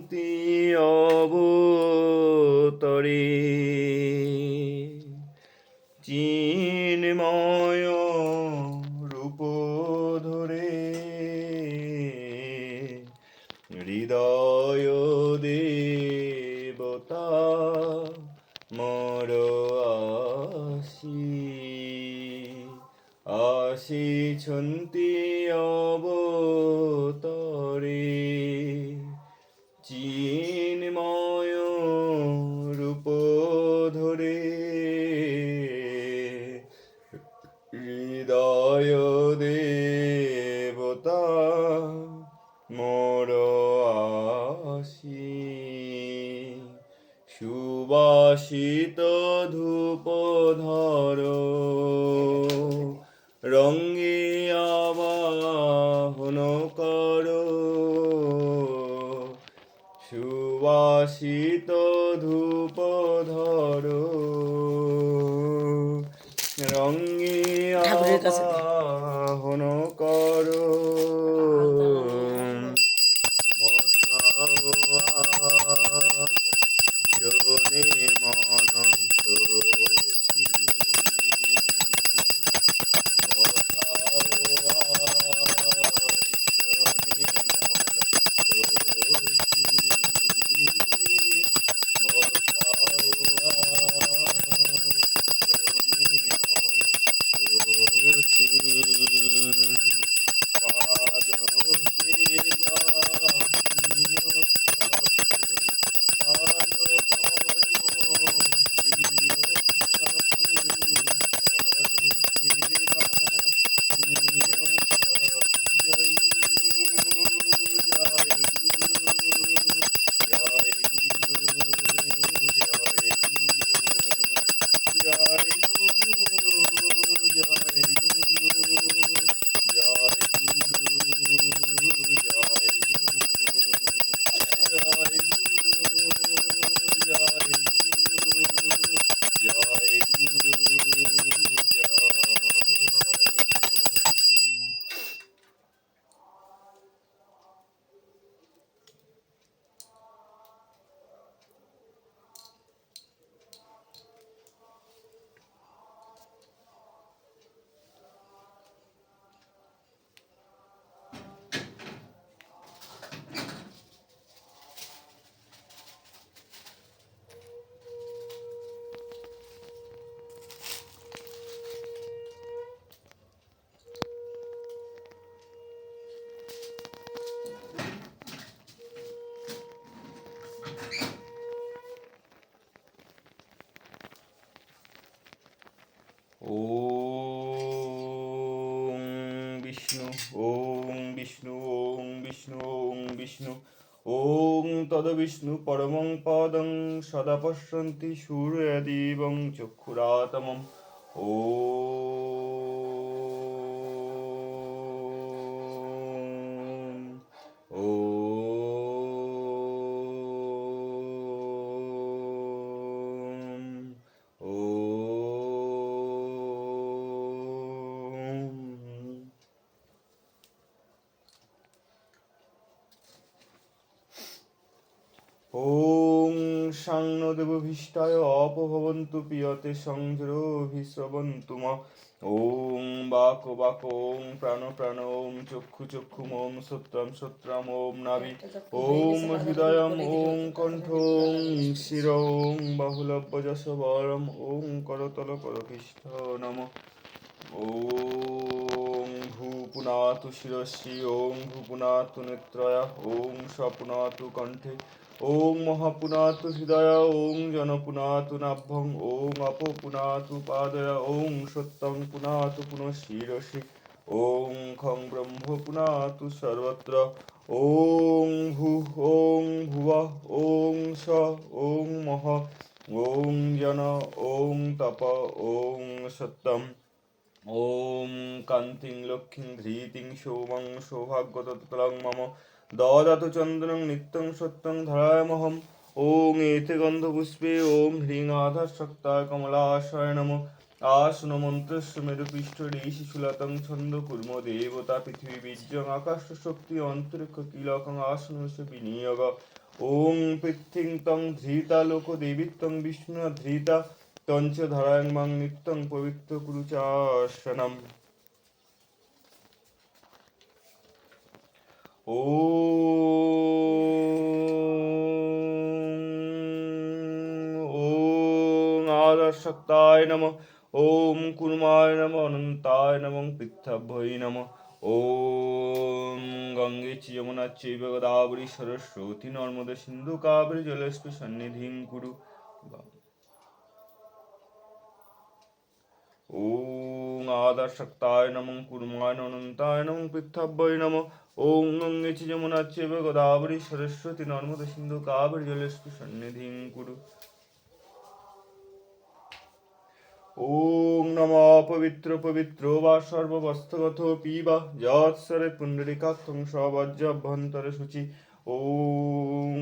আসিছন্তি অবতরে। চিন্ময় রূপ ধরে হৃদয় দেবতা মর আসি আসিছন্তি হৃদয় দেবতা মোর আসি। সুবাসিত ধূপ ধর রঙ্গে কর। সুবাসিত ধূপ ধর রঙ্গে কাছে। আবাহন কর মন বিষ্ণু ওম বিষ্ণু ওম বিষ্ণু ওম বিষ্ণু ওম তদবিষ্ণু পরমং পদং সদা পশ্যন্তি সূর্যদেবং চক্ষুরাতমম ওম সাংনদেবভীষ্টায় অপভবন্তু প্রিয়তে সংযরভিশ্রবন্তু ম। ওং বাক বাক ওং প্রাণ প্রাণ, ওম চক্ষু চক্ষু ওম সত্রম সত্রম, ওম নাভি। ওম হৃদয়ম ওং কণ্ঠ ওং শির ওং বাহুলব্যজস বরম ওং করতল করপিষ্ঠ নম। ও ভূপুনাতু শিরসি, ওং ভূপুনাতু নেত্রয়, ওং স্বপুনাতু কণ্ঠে, ওং মহাপুনাতু হৃদয়, ওং জনপুনাতু নাভ্যং, ওং অপপুনাতু পাদয় ওং সত্যং পুনাতু পুনঃশিরসি, ওং খং ব্রহ্ম পুনাতু সর্বত্র, ওং ভু, ওং ভুব ওং স, ওং মহ, ওং জন, ওং তপ, ওং সত্যম ॐ सत्यम् ॐ कान्तिं लक्ष्मीं धृतिं सोमं सौभाग्यतत्पलं मम ददातु चन्दनं नित्यं सत्यं धरामहम् ॐ एते गन्धपुष्पे ॐ ह्रीं आधाशक्ताय कमलाशय नमः আসন মন্ত্রস্য মেরুপৃষ্ঠ ঋষি সুলতং ছন্দ কুর্ম দেবতা পৃথিবী বীর্যং আকাশ শক্তি অন্তরিক্ষ কিলকং আসন বিনিয়োগ ওং পৃথিং তং ধৃতা লোক দেবিত্বং বিষ্ণু ধৃতা তঞ্চ ধারায়ং নিত্যং পবিত্র কুরুচাসনম। ও শক্তায় নম ওম কুর্মায় নম অনন্তায় নম পৃথভ্যই নম ও গঙ্গে যমুনা চৈব গোদাবরী সরস্বতী নর্মদা সিন্ধু কাবরী জলেষ্পি সন্নিধিং কুরু বা ওং আদাশক্তায় নমং কুর্মায় অনন্তায় নমং পৃথাব্যয় নম ওং গঙ্গেচি যমুনাচ্ছেব গোদাবরী সরস্বতী নর্মদা সিন্ধু কাবেরী জলেষ্কু সন্নিধিং কুরু ওং নম পবিত্র পবিত্র বা সর্ববস্ত্রগত পিবা যৎসরে পুণ্ডরিকাক্ষং সবজ্জ অভ্যন্তরে শুচি ওং